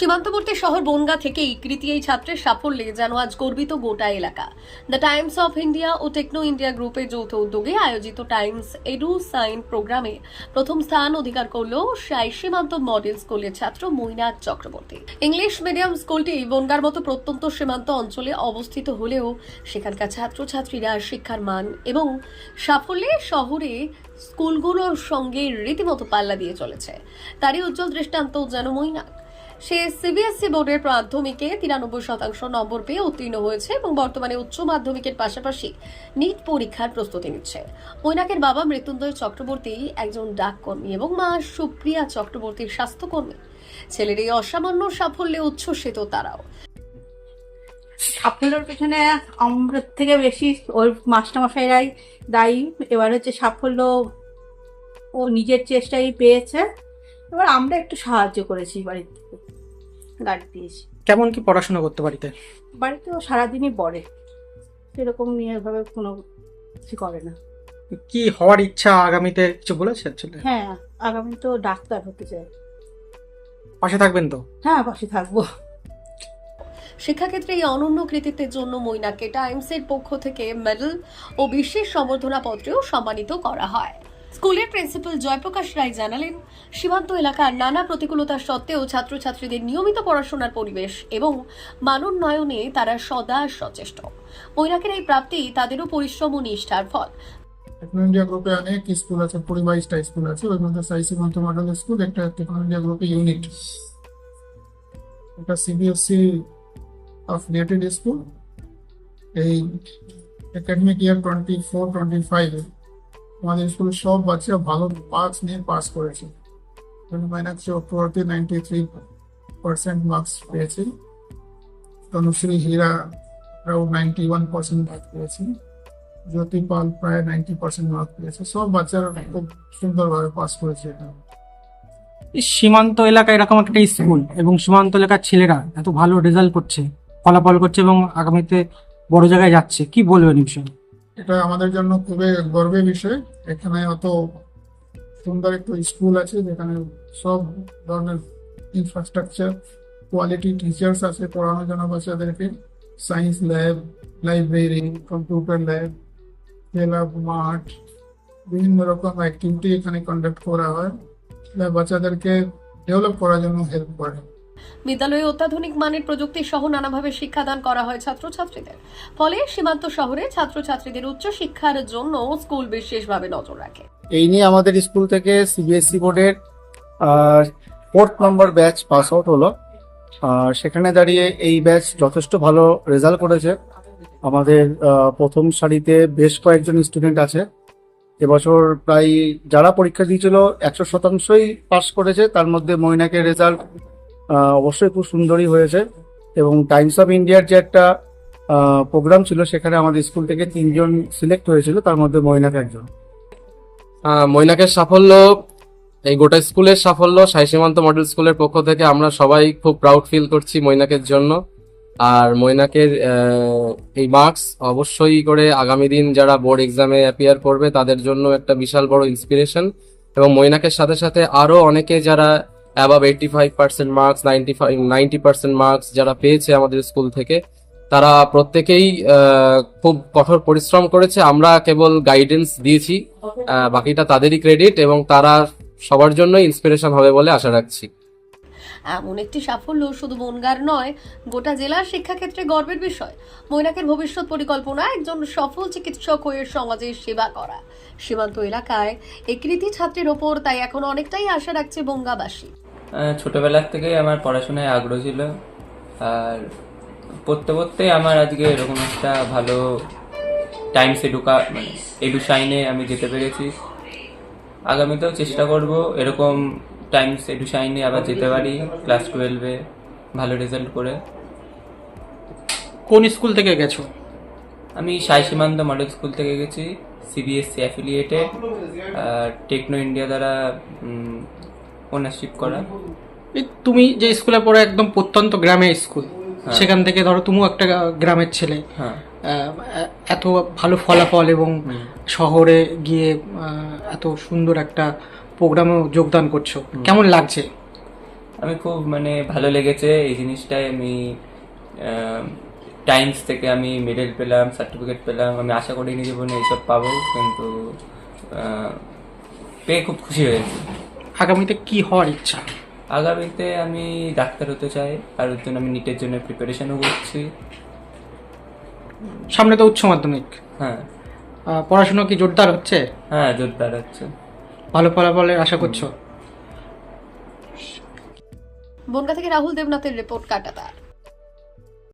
সীমান্তবর্তী শহর বনগা থেকেই কৃতি এই ছাত্রের সাফল্যে যেন আজ গর্বিত গোটা এলাকা। দ্য টাইমস অফ ইন্ডিয়া ও টেকনো ইন্ডিয়া গ্রুপের যৌথ উদ্যোগে আয়োজিত টাইমস এডু সাইন প্রোগ্রামে প্রথম স্থান অধিকার করল সাই সীমান্ত মডেল স্কুলের ছাত্র মৈনাক চক্রবর্তী। ইংলিশ মিডিয়াম স্কুলটি বনগার মতো প্রত্যন্ত সীমান্ত অঞ্চলে অবস্থিত হলেও সেখানকার ছাত্রছাত্রীরা শিক্ষার মান এবং সাফল্যে শহরে স্কুলগুলোর সঙ্গে রীতিমতো পাল্লা দিয়ে চলেছে। তারই উজ্জ্বল দৃষ্টান্ত যেন মৈনাক। সে সিবিএসসি বোর্ডের মাধ্যমিকে তিরানব্বই শতাংশ নম্বর পেয়ে উত্তীর্ণ হয়েছে এবং বর্তমানে উচ্চ মাধ্যমিকের পাশাপাশি নিট পরীক্ষার প্রস্তুতি নিচ্ছে। মৈনাকের বাবা মৃত্যুঞ্জয় চক্রবর্তী একজন ডাককর্মী এবং মা সুপ্রিয়া চক্রবর্তীর স্বাস্থ্যকর্মী। ছেলের এই অসামান্য সাফল্যে উচ্ছ্বসিত তারাও। সাফল্যের পেছনে আমাদের থেকে বেশি ওর মাস্টারমশাইরাই দায়ী। এবার হচ্ছে সাফল্য ও নিজের চেষ্টাই পেয়েছে। এবার আমরা একটু সাহায্য করেছি বাড়ির থেকে গাড়ি দিয়েছি কেমন কি পড়াশোনা করতে বাড়িতে? বাড়িতে ও সারাদিনই পড়ে। সেরকম নিয়ে ভাবে কোনো কিছু করে না। কি হওয়ার ইচ্ছা আগামীতে কিছু বলেছে ছেলে? হ্যাঁ আগামী তো ডাক্তার হতে চায়। পাশে থাকবেন তো? হ্যাঁ পাশে থাকব। শিক্ষাক্ষেত্রে এই অনন্য কৃতিত্বের জন্য মৈনাককে টাইমসের পক্ষ থেকে মেডেল ও বিশেষ সম্বর্ধনা পত্রেও সম্মানিত করা হয়। স্কুলের প্রিন্সিপাল জয়প্রকাশ রায় জানালেন, সীমান্ত এলাকার নানা প্রতিকূলতা সত্ত্বেও ছাত্রছাত্রীদের নিয়মিত পড়াশোনার পরিবেশ এবং মানোন্নয়নে তারা সদা সচেষ্ট। মৈনাকের এই প্রাপ্তি তাদেরও পরিশ্রম ও নিষ্ঠার ফল। টেকনো ইন্ডিয়া গ্রুপে অনেক স্কুল আছে কুড়ি বাইশটা স্কুল আছে। ওর মধ্যে সাই সীমান্ত মডেল স্কুল, একটা টেকনো ইন্ডিয়া গ্রুপে ইউনিট একটা সিবিএসসি অ্যাফিলিয়েটেড স্কুল এই academic year twenty four twenty five আমাদের স্কুলের সব বাচ্চা ভালো মার্কস নিয়ে পাস করেছে। Minus Chakraborty ninety three percent marks পেয়েছে। Tanushree Hira ninety one percent marks পেয়েছে। জ্যোতি পাল প্রায় নাইনটি পার্সেন্ট মার্ক পেয়েছে। সব বাচ্চারা খুব সুন্দরভাবে পাস করেছে এটা। সীমান্ত এলাকা এরকম একটা স্কুল এবং সীমান্ত এলাকার ছেলেরা এত ভালো রেজাল্ট করছে, ফলাফল করছে এবং আগামীতে বড় জায়গায় যাচ্ছে। কি বলবেন এই বিষয়ে? এটা আমাদের জন্য খুবই গর্বের বিষয়। এখানে অত সুন্দর একটা স্কুল আছে যেখানে সব ধরনের ইনফ্রাস্ট্রাকচার কোয়ালিটি টিচার্স আছে, পড়ানোর জন্য বাচ্চাদেরকে। Science lab library computer lab খেলা, মাঠ, বিভিন্ন রকম অ্যাক্টিভিটি এখানে কন্ডাক্ট করা হয়। বাচ্চাদেরকে ডেভেলপ করার জন্য হেল্প করে। বিদ্যালয়ে অত্যাধুনিক মানের প্রযুক্তি সহ নানাভাবে শিক্ষাদান করা হয় ছাত্রছাত্রীদের। ফলে সীমান্ত শহরে ছাত্রছাত্রীদের উচ্চ শিক্ষার জন্য স্কুল বিশেষভাবে নজর রাখে। এই নিয়ে আমাদের স্কুল থেকে সিবিএসসি বোর্ডের fourth number batch pass out হলো। আর সেখানে দাঁড়িয়ে এই ব্যাচ যথেষ্ট ভালো রেজাল্ট করেছে। আমাদের প্রথম সারিতে বেশ কয়েকজন স্টুডেন্ট আছে। এবছর প্রায় যারা পরীক্ষা দিয়েছিল একশো শতাংশই পাস করেছে, তার মধ্যে মৈনাকের রেজাল্ট অবশ্যই খুব সুন্দরই হয়েছে। এবং টাইমস অফ ইন্ডিয়ার যে একটা প্রোগ্রাম ছিল, সেখানে আমাদের স্কুল থেকে তিনজন সিলেক্ট হয়েছিল, তার মধ্যে মৈনাক একজন। মৈনাকের সাফল্য, এই গোটা স্কুলের সাফল্য, সাই সীমান্ত মডেল স্কুলের পক্ষ থেকে আমরা সবাই খুব প্রাউড ফিল করছি মৈনাকের জন্য। আর মৈনাকের এই মার্কস অবশ্যই করে আগামী দিন যারা বোর্ড এক্সামে অ্যাপিয়ার করবে, তাদের জন্য একটা বিশাল বড় ইন্সপিরেশন এবং মৈনাকের সাথে সাথে আরও অনেকে যারা above eighty five percent marks ninety five ninety percent marks যারা পেয়েছে আমাদের স্কুল থেকে, তারা প্রত্যেকেই খুব কঠোর পরিশ্রম করেছে। আমরা কেবল গাইডেন্স দিয়েছি বাকিটা তাদেরই ক্রেডিট এবং তারা সবার জন্য ইন্সপিরেশন হবে বলে আশা রাখছি। এমন একটি সাফল্য শুধু বনগার নয়, গোটা জেলার শিক্ষাক্ষেত্রে গর্বের বিষয়। মৈনাকের ভবিষ্যৎ পরিকল্পনা একজন সফল চিকিৎসক হয়ে সমাজের সেবা করা। সীমান্ত এলাকায় এই কৃতি ছাত্রের ওপর তাই এখন অনেকটাই আশা রাখছে বঙ্গাবাসী। ছোটবেলার থেকেই আমার পড়াশোনায় আগ্রহ ছিল। আর পড়তে পড়তে আমার আজকে এরকম একটা ভালো টাইমস এডুকা মানে এডুসাইনে আমি যেতে পেরেছি। আগামীতেও চেষ্টা করব এরকম টাইমস এডুসাইনে আবার যেতে পারি ক্লাস টুয়েলভে ভালো রেজাল্ট করে। কোন স্কুল থেকে গেছো? আমি সাই সীমান্ত মডেল স্কুল থেকে গেছি সিবিএসসি অ্যাফিলিয়েটেড টেকনো ইন্ডিয়া দ্বারা ওনারশিপ করা। তুমি যে স্কুলে পড়ে একদম প্রত্যন্ত গ্রামে স্কুল সেখান থেকে ধরো তুমিও একটা গ্রামের ছেলে। হ্যাঁ। এত ভালো ফলাফল এবং শহরে গিয়ে এত সুন্দর একটা প্রোগ্রামে যোগদান করছ? কেমন লাগছে? আমি খুব মানে ভালো লেগেছে। এই জিনিসটাই আমি টাইমস থেকে আমি মেডেল পেলাম সার্টিফিকেট পেলাম। আমি আশা করিনি জীবনে এইসব পাবো কিন্তু পেয়ে খুব খুশি হয়েছি। আগামীতে কি হওয়ার ইচ্ছা? আগামীতে আমি ডাক্তার হতে চাই। আর ওর জন্য আমি নিটের জন্য প্রিপারেশনও করছি। সামনে তো উচ্চ মাধ্যমিক। হ্যাঁ। পড়াশোনা কি জোরদার হচ্ছে? হ্যাঁ জোরদার হচ্ছে। ফলাফলের আশা করছ? বনগা থেকে রাহুল দেবনাথের রিপোর্ট কাটাতার।